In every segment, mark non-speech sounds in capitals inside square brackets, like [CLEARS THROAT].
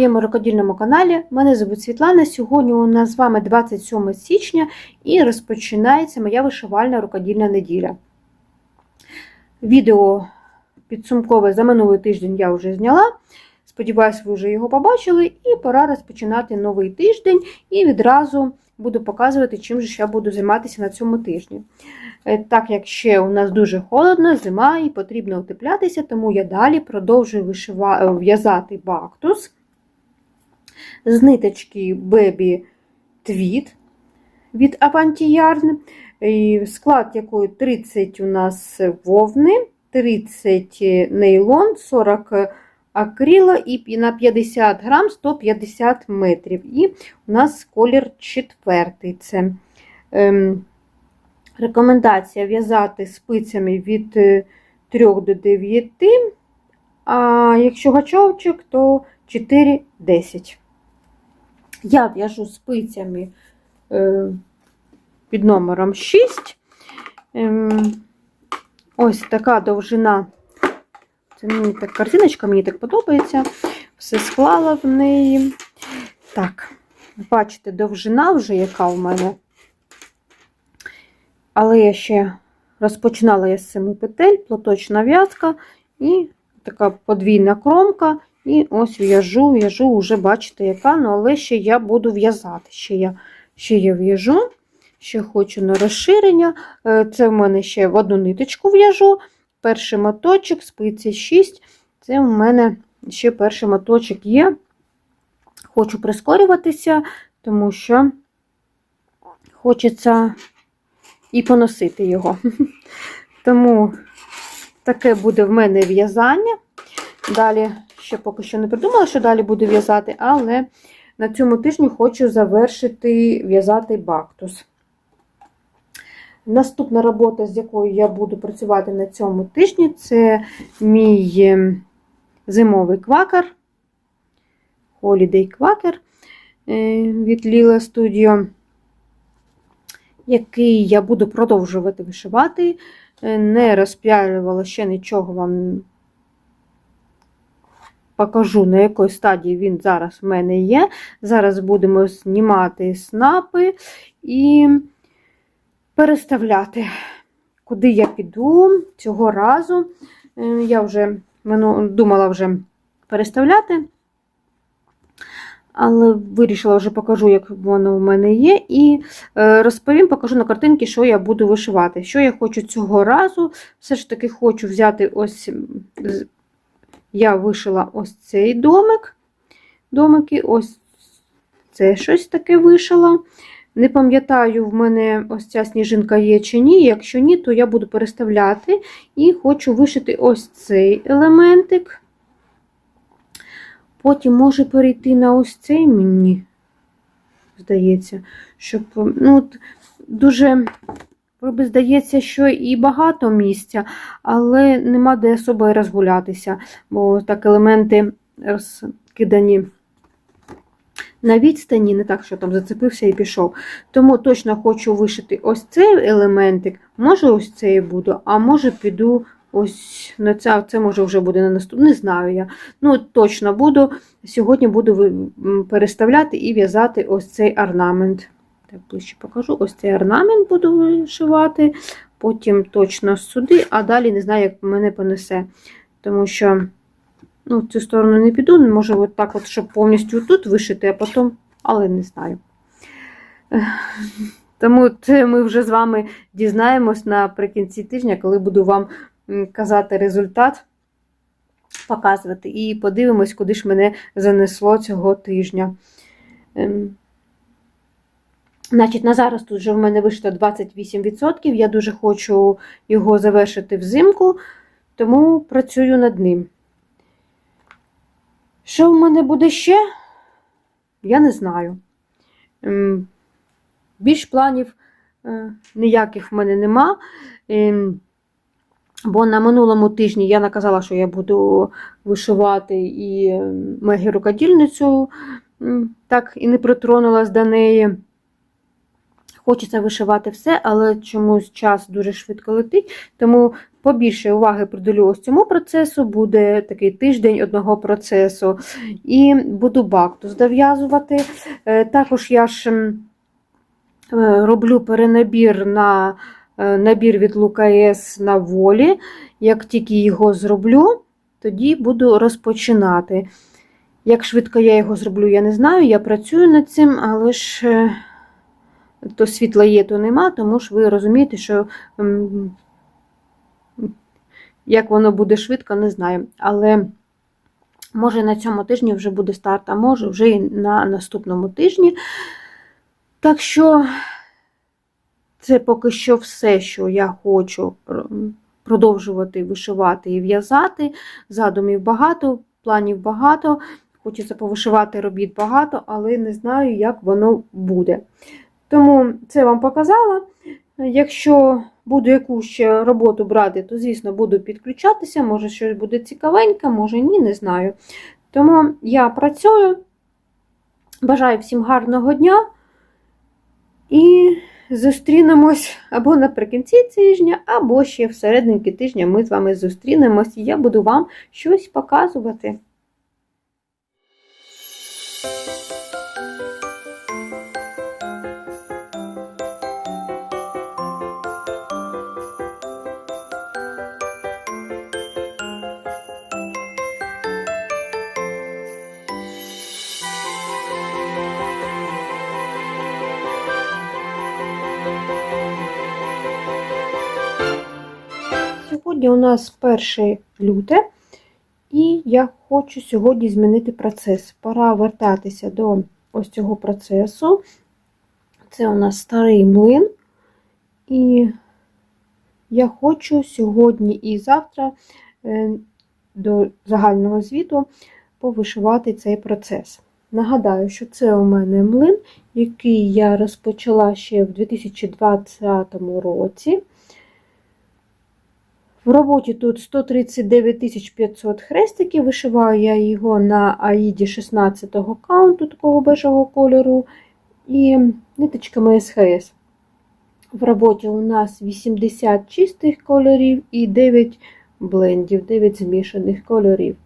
моєму рукодільному каналі. Мене звуть Світлана. Сьогодні у нас з вами 27 січня і розпочинається моя вишивальна рукодільна неділя. Відео підсумкове за минулий тиждень я вже зняла. Сподіваюсь, ви вже його побачили, і пора розпочинати новий тиждень і відразу буду показувати, чим же я буду займатися на цьому тижні. Е, Так як ще у нас дуже холодно, зима і потрібно утеплятися, тому я далі продовжую е, в'язати бактус з ниточки Baby Tweed від Avanti склад якої 30 у нас вовни, 30 нейлон, 40 акрила і на 50 грам 150 метрів. І у нас колір четвертий. Це ем, рекомендація в'язати спицями від 3 до 9, а якщо гачовчик, то 4-10. Я в'яжу спицями е, під номером 6. Ем, ось така довжина. Це мені так картиночка, мені так подобається. Все склала в неї. Так, бачите, довжина вже яка в мене. Але я ще розпочинала я з 7 петель, платочна в'язка і така подвійна кромка. І ось в'яжу, в'яжу, вже бачите, яка, ну, але ще я буду в'язати. Ще я ще я в'яжу, ще хочу на розширення. Е, Це в мене ще в одну ниточку в'яжу. Перший моточок, спиці 6. Це в мене ще перший моточок є. Хочу прискорюватися, тому що хочеться і поносити його. [LAUGHS] Тому таке буде в мене в'язання. Далі ще поки що не придумала, що далі буду в'язати, але на цьому тижні хочу завершити в'язати бактус. Наступна робота, з якою я буду працювати на цьому тижні, це мій зимовий квакер, Holiday квакер від Lila Studio, який я буду продовжувати вишивати. Не розп'ялювала ще нічого вам покажу, на якій стадії він зараз в мене є. Зараз будемо знімати снапи і переставляти, куди я піду цього разу. Я вже думала вже переставляти, але вирішила вже покажу, як воно у мене є, і розповім, покажу на картинці, що я буду вишивати. Що я хочу цього разу, все ж таки хочу взяти ось, я вишила ось цей домик, домики, ось це щось таке вишила. Не пам'ятаю, в мене ось ця сніжинка є чи ні. Якщо ні, то я буду переставляти і хочу вишити ось цей елементик. Потім може перейти на ось цей мені, здається, щоб, ну, дуже, здається, що і багато місця, але нема де собою розгулятися, бо так елементи розкидані на відстані, не так, що там зацепився і пішов. Тому точно хочу вишити ось цей елементик, може ось цей буду, а може піду ось на це, це може вже буде на наступ. Не знаю я. Ну, точно буду. Сьогодні буду переставляти і в'язати ось цей орнамент. Так, ближче покажу. Ось цей орнамент буду вишивати, потім точно сюди, а далі не знаю, як мене понесе. Тому що. Ну, в цю сторону не піду, не можу от так, от, щоб повністю тут вишити, а потім, але не знаю. Тому ми вже з вами дізнаємось наприкінці тижня, коли буду вам казати результат, показувати. І подивимось, куди ж мене занесло цього тижня. Значить, на зараз тут вже в мене вийшло 28%. Я дуже хочу його завершити взимку, тому працюю над ним. Що в мене буде ще? Я не знаю. Більш планів ніяких в мене нема. Бо на минулому тижні я наказала, що я буду вишивати і Мегі рукодільницю, так і не притронулась до неї. Хочеться вишивати все, але чомусь час дуже швидко летить, тому побільше уваги приділю ось цьому процесу, буде такий тиждень одного процесу. І буду бактус дов'язувати. Е, Також я ж е, роблю перенабір на е, набір від Лукаєс на волі. Як тільки його зроблю, тоді буду розпочинати. Як швидко я його зроблю, я не знаю. Я працюю над цим, але ж то світла є, то нема, тому ж ви розумієте, що як воно буде швидко, не знаю. Але може на цьому тижні вже буде старт, а може вже і на наступному тижні. Так що це поки що все, що я хочу продовжувати вишивати і в'язати. Задумів багато, планів багато. Хочеться повишивати робіт багато, але не знаю, як воно буде. Тому це вам показала. Якщо буду якусь ще роботу брати, то, звісно, буду підключатися. Може, щось буде цікавеньке, може ні, не знаю. Тому я працюю. Бажаю всім гарного дня і зустрінемось або наприкінці тижня, або ще всерединки тижня ми з вами зустрінемось, і я буду вам щось показувати. Сьогодні у нас 1 люте, і я хочу сьогодні змінити процес. Пора вертатися до ось цього процесу. Це у нас старий млин. І я хочу сьогодні і завтра е, до загального звіту повишивати цей процес. Нагадаю, що це у мене млин, який я розпочала ще в 2020 році. В роботі тут 139 500 хрестиків. Вишиваю я його на аїді 16 го каунту такого бежевого кольору і ниточками СХС. В роботі у нас 80 чистих кольорів і 9 блендів, 9 змішаних кольорів.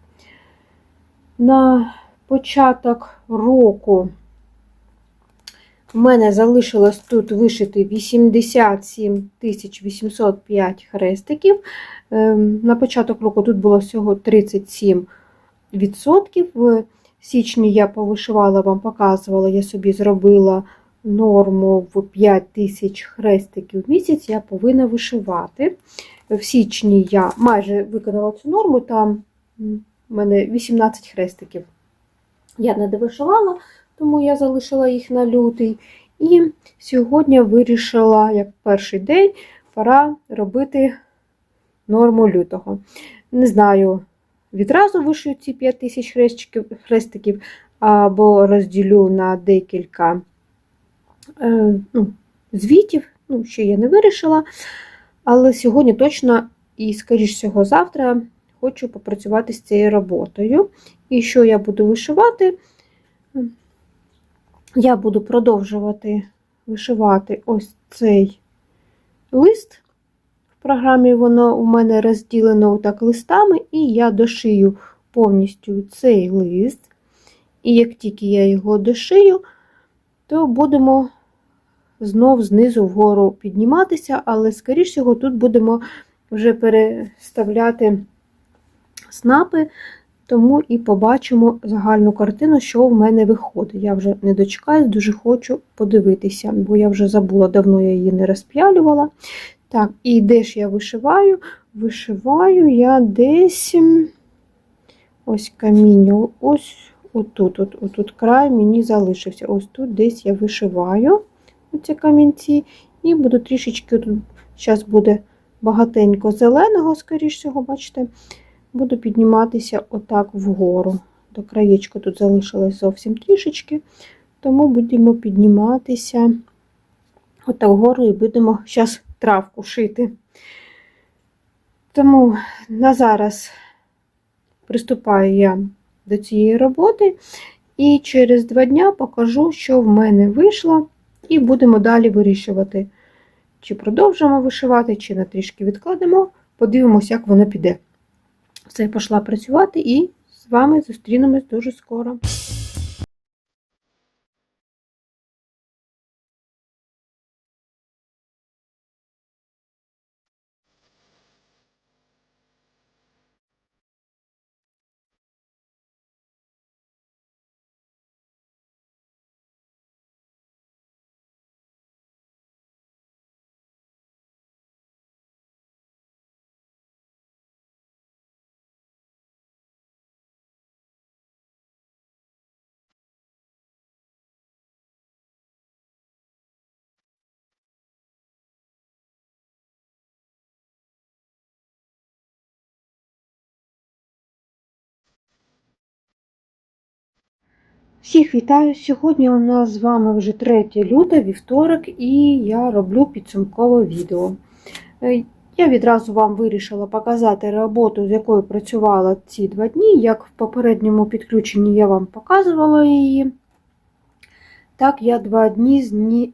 На початок року у мене залишилось тут вишити 87 805 хрестиків. Ем, На початок року тут було всього 37%. В січні я повишивала, вам показувала, я собі зробила норму в 5 тисяч хрестиків в місяць, я повинна вишивати. В січні я майже виконала цю норму, там у мене 18 хрестиків. Я не довишивала, тому я залишила їх на лютий. І сьогодні вирішила, як перший день, пора робити норму лютого. Не знаю, відразу вишию ці 5 тисяч хрестиків, або розділю на декілька е, ну, звітів, ну, ще я не вирішила. Але сьогодні точно і, скоріш всього, завтра хочу попрацювати з цією роботою. І що я буду вишивати? Я буду продовжувати вишивати ось цей лист. В програмі воно у мене розділено так листами, і я дошию повністю цей лист. І як тільки я його дошию, то будемо знов знизу вгору підніматися, але, скоріш всього, тут будемо вже переставляти снапи, тому і побачимо загальну картину, що в мене виходить. Я вже не дочекаюсь, дуже хочу подивитися, бо я вже забула, давно я її не розп'ялювала. Так, і де ж я вишиваю? Вишиваю я десь ось каміння, ось отут, от, отут край мені залишився. Ось тут десь я вишиваю оці камінці, і буду трішечки, тут зараз буде багатенько зеленого, скоріш всього, бачите, буду підніматися отак вгору. До краєчка тут залишилось зовсім трішечки, тому будемо підніматися отак вгору і будемо зараз травку шити. Тому на зараз приступаю я до цієї роботи, і через два дня покажу, що в мене вийшло. І будемо далі вирішувати, чи продовжимо вишивати, чи на трішки відкладемо. Подивимось, як воно піде. Все, пішла працювати і з вами зустрінемось дуже скоро. Всіх вітаю! Сьогодні у нас з вами вже 3 люта, вівторок, і я роблю підсумкове відео. Е, Я відразу вам вирішила показати роботу, з якою працювала ці два дні. Як в попередньому підключенні я вам показувала її. Так, я два дні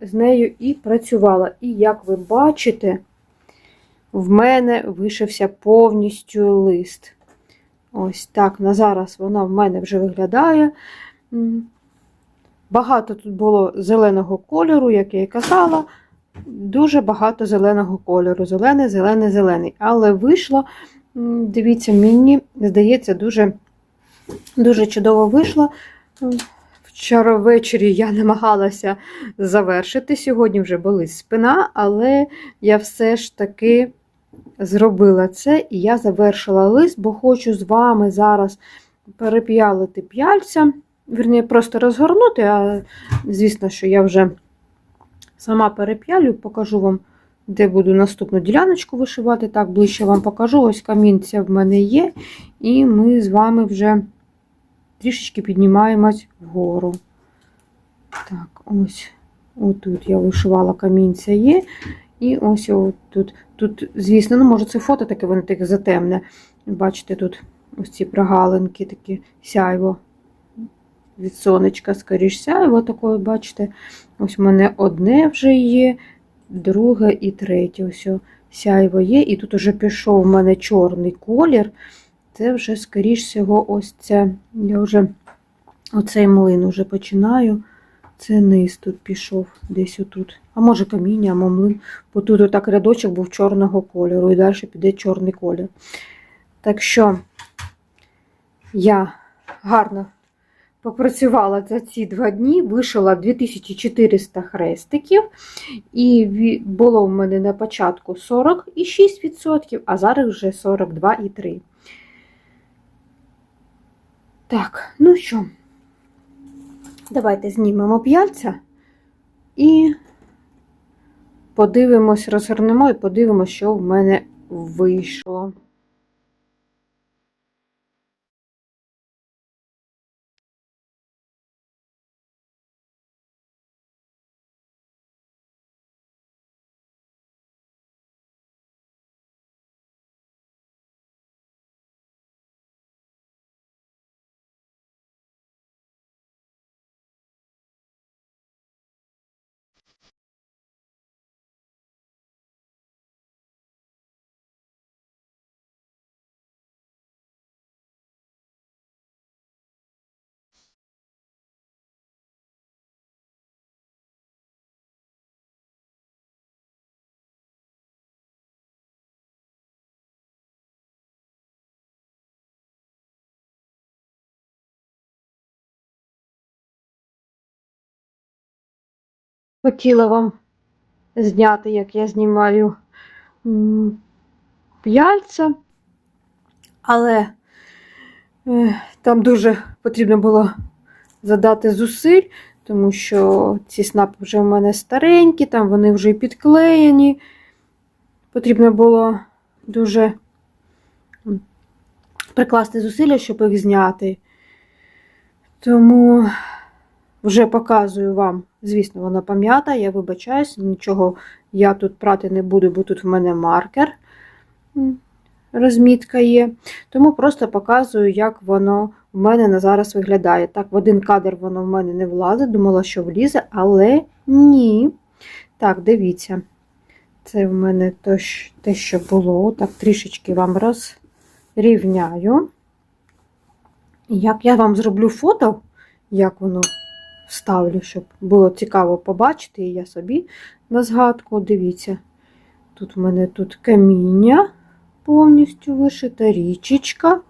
з нею і працювала. І як ви бачите, в мене вишився повністю лист. Ось так на зараз вона в мене вже виглядає. Багато тут було зеленого кольору, як я і казала. Дуже багато зеленого кольору. Зелений, зелений, зелений. Але вийшло, дивіться, мені здається, дуже, дуже чудово вийшло. Вчора ввечері я намагалася завершити. Сьогодні вже болить спина, але я все ж таки зробила це і я завершила лист, бо хочу з вами зараз переп'ялити п'яльця. Вірні, просто розгорнути, а звісно, що я вже сама переп'ялю, покажу вам, де буду наступну діляночку вишивати. Так, ближче вам покажу. Ось камінця в мене є, і ми з вами вже трішечки піднімаємось вгору. Так, ось отут я вишивала камінця є. І ось тут, тут, звісно, ну, може, це фото таке, воно таке затемне. Бачите, тут ось ці прогалинки, такі сяйво від сонечка, скоріш сяйво такое, бачите, ось у мене одне вже є, друге і третє. Ось сяйво є. І тут вже пішов у мене чорний колір. Це вже, скоріш всього, ось це. Я вже оцей млин вже починаю. Це низ тут пішов, десь отут. А може каміння, а млин. Бо тут отак рядочок був чорного кольору, і далі піде чорний колір. Так що я гарно попрацювала за ці два дні, вишила 2400 хрестиків, і було в мене на початку 46%, а зараз вже 42,3%. Так, ну що, давайте знімемо п'яльця і подивимось, розгорнемо і подивимось, що в мене вийшло. Хотіла вам зняти, як я знімаю п'яльця, але е, там дуже потрібно було задати зусиль, тому що ці снапи вже в мене старенькі, там вони вже підклеєні. Потрібно було дуже прикласти зусилля, щоб їх зняти. Тому вже показую вам, звісно, вона пам'ята, я вибачаюсь, нічого я тут прати не буду, бо тут в мене маркер, розмітка є. Тому просто показую, як воно в мене на зараз виглядає. Так, в один кадр воно в мене не влазить, думала, що влізе, але Ні. Так, дивіться. Це в мене те, що було. Так, трішечки вам розрівняю. Як я вам зроблю фото, як воно вставлю, щоб було цікаво побачити, і я собі на згадку. Дивіться, тут в мене тут каміння повністю вишита, річечка.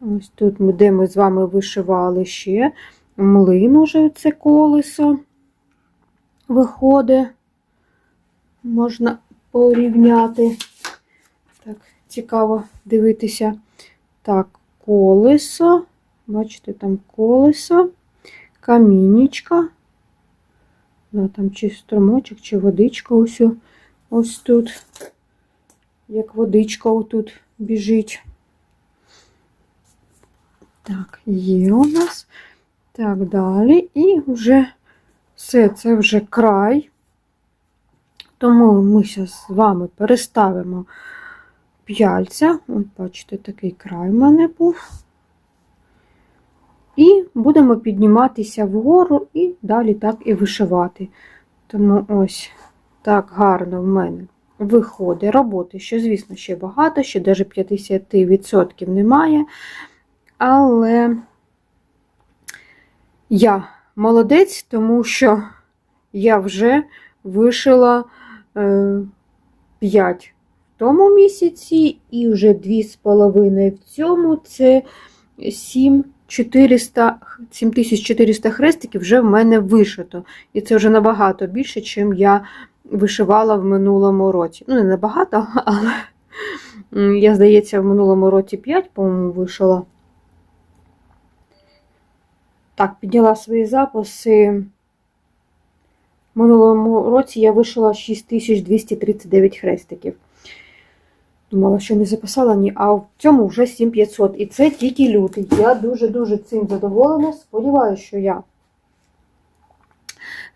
Ось тут, де ми з вами вишивали ще млин уже це колесо виходить. Можна порівняти. Так, цікаво дивитися. Так, колесо. Бачите, там колесо, камінечка. Да, там чи струмочок, чи водичка ось, ось тут. Як водичка отут біжить. Так, є у нас. Так, далі. І вже все, це вже край. Тому ми зараз з вами переставимо п'яльця. От, бачите, такий край в мене був. І будемо підніматися вгору і далі так і вишивати. Тому ось так гарно в мене виходить роботи, що, звісно, ще багато, ще навіть 50% немає. Але я молодець, тому що я вже вишила е, 5 в тому місяці і вже 2,5 в цьому. Це 7400, 7400 хрестиків вже в мене вишито. І це вже набагато більше, чим я вишивала в минулому році. Ну, не набагато, [LAUGHS] але я, здається, в минулому році 5, по-моєму, вишила. Так, підняла свої записи. В минулому році я вишила 6239 хрестиків. Думала, що не записала ні, а в цьому вже 7500. І це тільки лютий. Я дуже-дуже цим задоволена. Сподіваюся, що я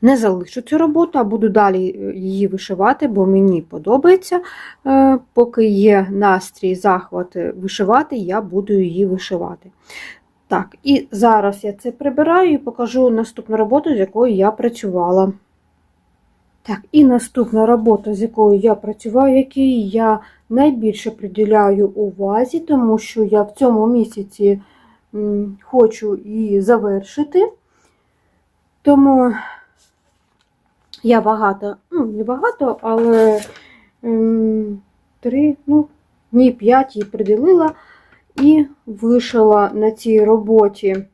не залишу цю роботу, а буду далі е, її вишивати, бо мені подобається. Е, Поки є настрій, захват е, вишивати, я буду її вишивати. Так, і зараз я це прибираю і покажу наступну роботу, з якою я працювала. Так, і наступна робота, з якою я працюваю, якій я найбільше приділяю увазі, тому що я в цьому місяці хочу її завершити. Тому я багато, ну, не багато, але три, ну, дні п'ять її приділила і вишила на цій роботі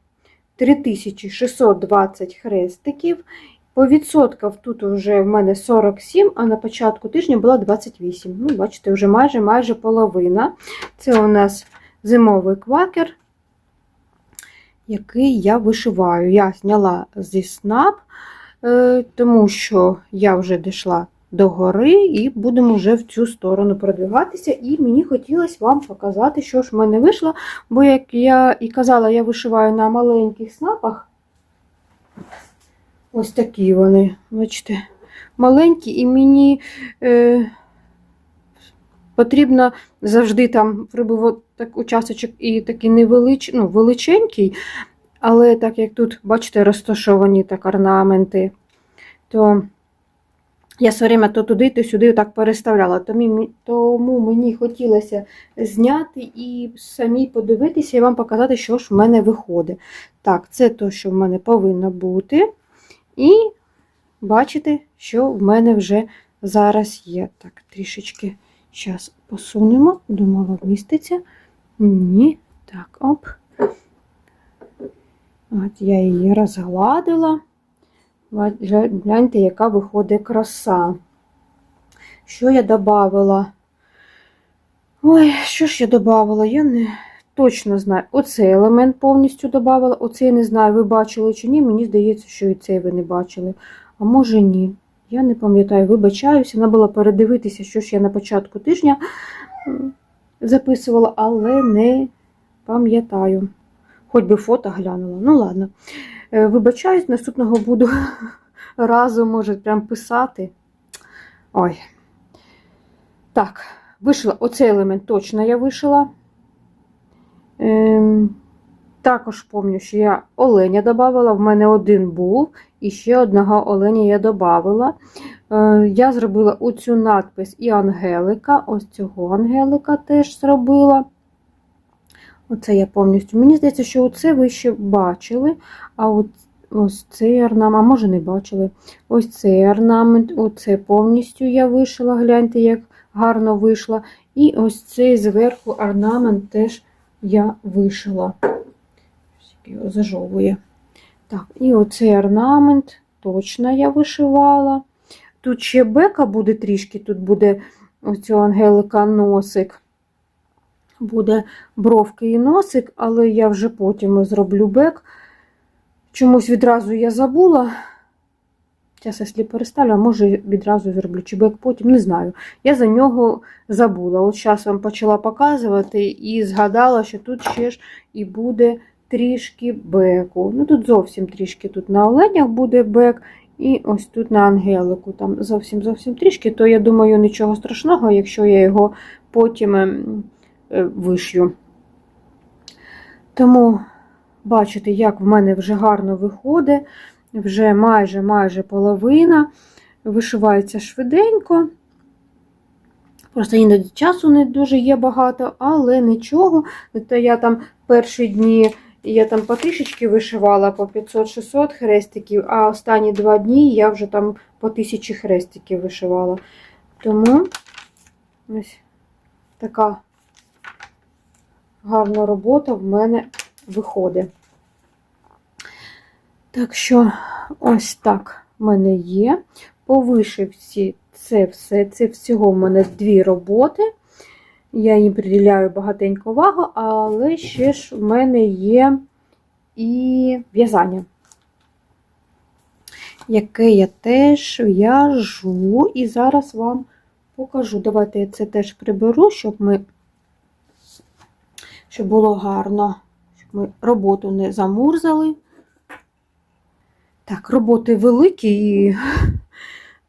3620 хрестиків. По відсотках тут вже в мене 47, а на початку тижня було 28. Ну, бачите, вже майже майже половина. Це у нас зимовий квакер, який я вишиваю. Я зняла зі снап, е, тому що я вже дійшла до гори і будемо вже в цю сторону продвигатися. І мені хотілося вам показати, що ж в мене вийшло. Бо, як я і казала, я вишиваю на маленьких снапах. Ось такі вони, бачите, маленькі, і мені е, потрібно завжди там прибувати так, учасочок і такий невелич, ну, величенький, але так як тут, бачите, розташовані так орнаменти, то я все время то туди, то сюди так переставляла. Тому, мені хотілося зняти і самі подивитися і вам показати, що ж в мене виходить. Так, це те, що в мене повинно бути. І бачите, що в мене вже зараз є. Так, трішечки зараз посунемо, думала, вміститься. Ні. Так, оп. От я її розгладила. Гляньте, яка виходить краса. Що я додавала? Ой, що ж я додавала? Я не точно знаю. Оцей елемент повністю додавала. Оцей не знаю, ви бачили чи ні. Мені здається, що і цей ви не бачили. А може ні. Я не пам'ятаю, вибачаюся. Треба було передивитися, що ж я на початку тижня записувала, але не пам'ятаю. Хоч би фото глянула. Ну, ладно. Вибачаюсь, наступного буду [LAUGHS] разом, може, прям писати. Ой. Так, вишила оцей елемент точно я вишила. Ем, Також пам'ятаю, що я оленя додавала, в мене один був, і ще одного оленя я додавала. Е, Я зробила оцю надпис і Ангелика, ось цього Ангелика теж зробила. Оце я повністю. Мені здається, що оце ви ще бачили, а ось цей орнамент, а може не бачили. Ось цей орнамент, оце повністю я вишила, гляньте, як гарно вийшла. І ось цей зверху орнамент теж я вишила. Його зажовує. Так, і оцей орнамент точно я вишивала. Тут ще бека буде трішки, тут буде у Ангелика носик. Буде бровки і носик, але я вже потім зроблю бек. Чомусь відразу я забула. Зараз, якщо переставлю, а може відразу зроблю чи бек потім, не знаю. Я за нього забула. От зараз вам почала показувати і згадала, що тут ще ж і буде трішки беку. Ну тут зовсім трішки тут на оленях буде бек, і ось тут на ангелику. Там зовсім зовсім трішки, то я думаю, нічого страшного, якщо я його потім ем, е, вишью. Тому бачите, як в мене вже гарно виходить, вже майже майже половина. Вишивається швиденько. Просто іноді часу не дуже є багато, але нічого. То я там перші дні я там по трішечки вишивала по 500-600 хрестиків, а останні два дні я вже там по 1000 хрестиків вишивала. Тому ось така гарна робота в мене виходить. Так що, ось так в мене є. По вишивці це все, це всього в мене дві роботи. Я їм приділяю багатенько увагу, але ще ж в мене є і в'язання, яке я теж в'яжу, і зараз вам покажу. Давайте я це теж приберу, щоб ми, щоб було гарно, щоб ми роботу не замурзали. Так, роботи великі і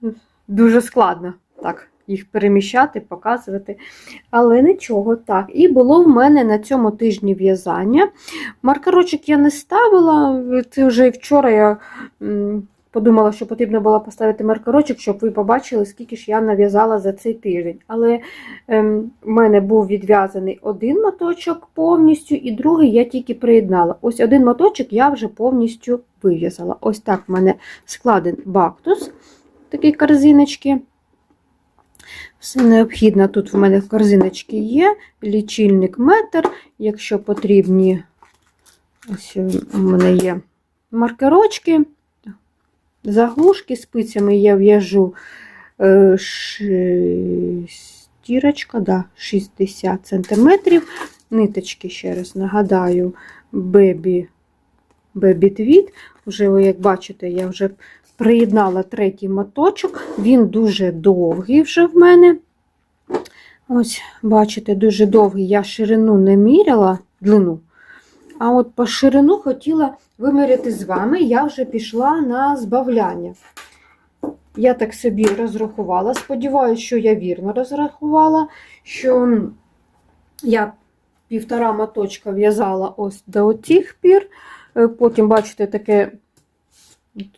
[LAUGHS] дуже складно так, їх переміщати, показувати. Але нічого, так. І було в мене на цьому тижні в'язання. Маркерочок я не ставила. Це вже вчора я подумала, що потрібно було поставити маркерочок, щоб ви побачили, скільки ж я нав'язала за цей тиждень. Але ем, в мене був відв'язаний один моточок повністю, і другий я тільки приєднала. Ось один моточок я вже повністю вив'язала. Ось так в мене складен бактус, такі корзиночки. Все необхідно тут в мене в корзиночці є, лічильник метр, якщо потрібні, ось у мене є маркерочки, заглушки, спицями я в'яжу е, шестірочка, да, 60 см. Ниточки, ще раз нагадаю, Baby Tweed. Вже, ви, як бачите, я вже приєднала третій моточок, він дуже довгий вже в мене. Ось, бачите, дуже довгий. Я ширину не міряла, длину. А от по ширину хотіла виміряти з вами, я вже пішла на збавляння. Я так собі розрахувала. Сподіваюся, що я вірно розрахувала, що я півтора моточка в'язала ось до цих пір. Е, Потім, бачите, таке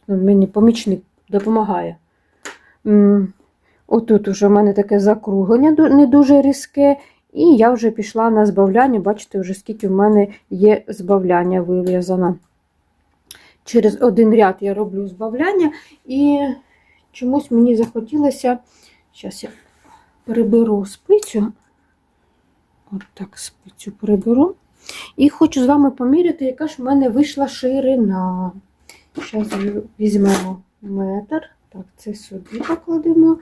мені помічник допомагає. Отут уже в мене таке закруглення не дуже різке, і я вже пішла на збавляння. Бачите, вже скільки в мене є збавляння вив'язано. Через один ряд я роблю збавляння, і чомусь мені захотілося. Зараз я переберу спицю. От так спицю переберу. І хочу з вами поміряти, яка ж в мене вийшла ширина. Зараз візьмемо метр. Так, це сюди покладемо.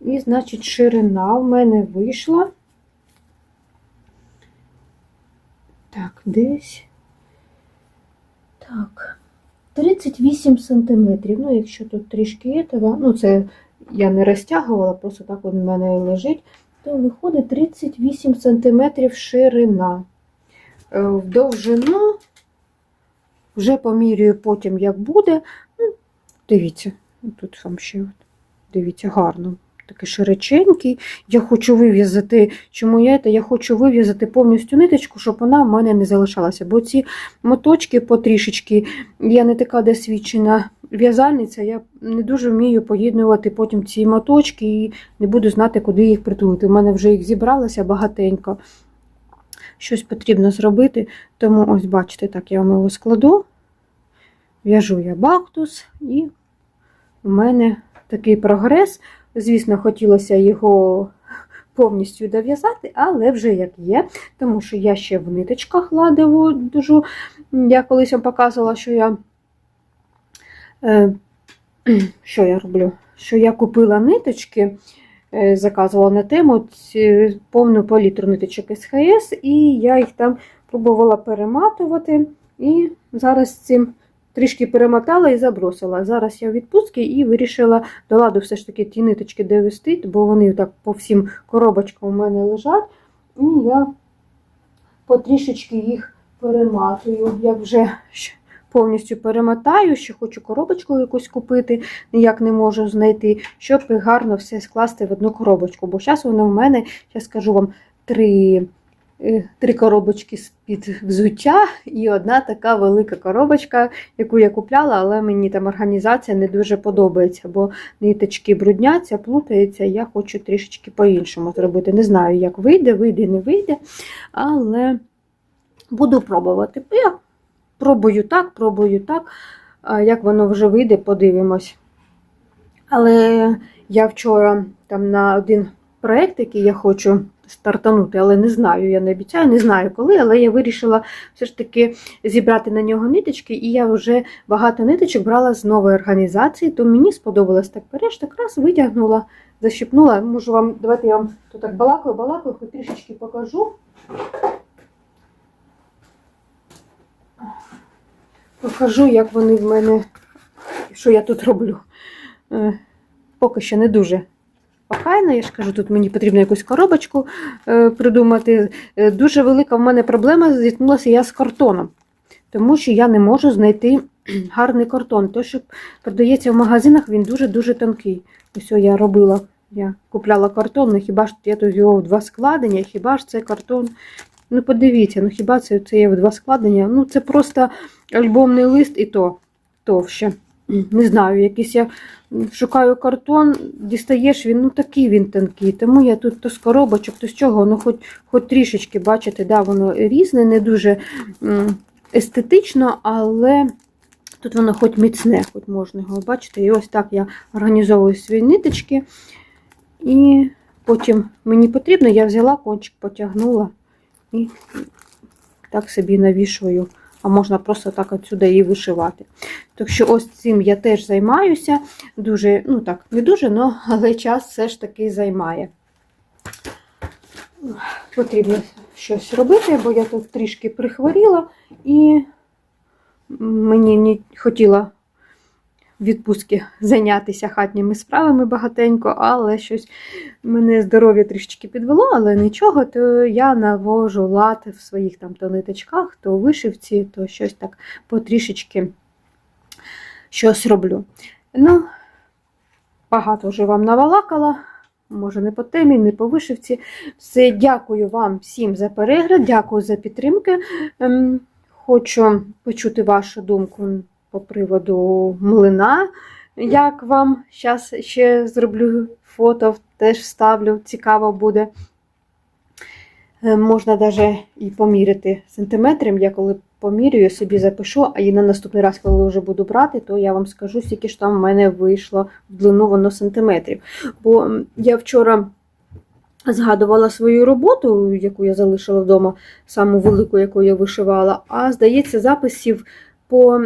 І, значить, ширина в мене вийшла. Так, десь. Так, 38 сантиметрів. Ну, якщо тут трішки є, то, ну, це я не розтягувала, просто так він в мене лежить, то виходить 38 сантиметрів ширина. Е, В довжину вже помірюю потім, як буде. Ну, дивіться, тут вам ще дивіться, гарно. Такий широченький. Я хочу вив'язати, чому я це? Я хочу вив'язати повністю ниточку, щоб вона в мене не залишалася. Бо ці моточки потрішечки, я не така досвідчена в'язальниця, я не дуже вмію поєднувати потім ці моточки і не буду знати, куди їх притулити. У мене вже їх зібралося багатенько. Щось потрібно зробити. Тому ось, бачите, так я вам його складу. В'яжу я бактус, і у мене такий прогрес. Звісно, хотілося його повністю дов'язати, але вже як є, тому що я ще в ниточках ладову дуже. Я колись вам показувала, що я е, [CLEARS THROAT] що я роблю? Що я купила ниточки, е, заказувала на тему ці- повну палітру ниточок СХС, і я їх там пробувала перематувати. І зараз цим трішки перемотала і забросила. Зараз я в відпустці і вирішила до ладу все ж таки ті ниточки довести, бо вони так по всім коробочкам у мене лежать. І я потрішечки їх перематую. Я вже повністю перемотаю, ще хочу коробочку якусь купити, ніяк не можу знайти, щоб гарно все скласти в одну коробочку. Бо зараз воно в мене, я скажу вам, три. Е, Три коробочки з-під взуття і одна така велика коробочка, яку я купляла, але мені там організація не дуже подобається, бо ниточки брудняться, плутаються. Я хочу трішечки по-іншому зробити. Не знаю, як вийде, вийде, не вийде, але буду пробувати. Я пробую так, пробую так. Як воно вже вийде, подивимось. Але я вчора там на один проєкт, який я хочу стартанути, але не знаю, я не обіцяю, не знаю коли, але я вирішила все ж таки зібрати на нього ниточки, і я вже багато ниточок брала з нової організації, то мені сподобалось так береш, так раз витягнула, защипнула. Можу вам, давайте я вам тут так балакаю, балакаю, хоч трішечки покажу. Покажу, як вони в мене, що я тут роблю. Е, Поки що не дуже охайно, я ж кажу, тут мені потрібно якусь коробочку е, придумати. Е, Дуже велика в мене проблема зіткнулася я з картоном, тому що я не можу знайти [CLEARS THROAT] гарний картон. Той, що продається в магазинах, він дуже-дуже тонкий. Ось я робила. Я купляла картон, ну хіба ж я тут його в два складення, хіба ж це картон. Ну, подивіться, ну хіба це, це є в два складення? Ну, це просто альбомний лист і то товще. Не знаю, якийсь я шукаю картон, дістаєш він, ну такий він тонкий. Тому я тут то з коробочок, то з чого, ну хоч, хоч трішечки, бачите, да, воно різне, не дуже естетично, але тут воно хоч міцне, хоч можна його бачити. І ось так я організовую свої ниточки. І потім мені потрібно, я взяла кончик, потягнула і так собі навішую. А можна просто так отсюди її вишивати. Так що ось цим я теж займаюся. Дуже, ну так, не дуже, [LAUGHS] але час все ж таки займає. Потрібно щось робити, бо я тут трішки прихворіла і мені не хотіла в відпустці зайнятися хатніми справами багатенько, але щось мене здоров'я трішечки підвело, але нічого, то я навожу лад в своїх там то ниточках, то вишивці, то щось так потрішечки щось роблю. Ну, багато вже вам навалакала. Може, не по темі, не по вишивці. Все, дякую вам всім за перегляд, дякую за підтримки. Ем, Хочу почути вашу думку по приводу млина. Як вам? Зараз ще зроблю фото, теж вставлю, цікаво буде. Е, Можна навіть і поміряти сантиметрів. Я коли помірюю, собі запишу, а і на наступний раз, коли вже буду брати, то я вам скажу, скільки ж там в мене вийшло в длину воно сантиметрів. Бо я вчора згадувала свою роботу, яку я залишила вдома, саму велику, яку я вишивала, а здається, записів по,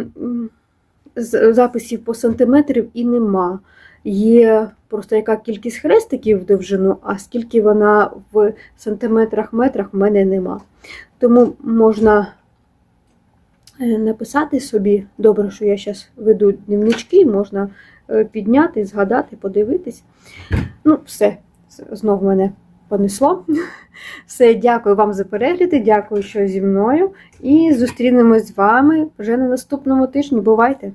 записів по сантиметрів і нема. Є просто яка кількість хрестиків в довжину, а скільки вона в сантиметрах, метрах в мене нема. Тому можна е, написати собі, добре, що я зараз веду дневнички, можна е, підняти, згадати, подивитись. Ну, все, знов мене понесло. [LAUGHS] Все, дякую вам за перегляди, дякую, що зі мною. І зустрінемось з вами вже на наступному тижні. Бувайте!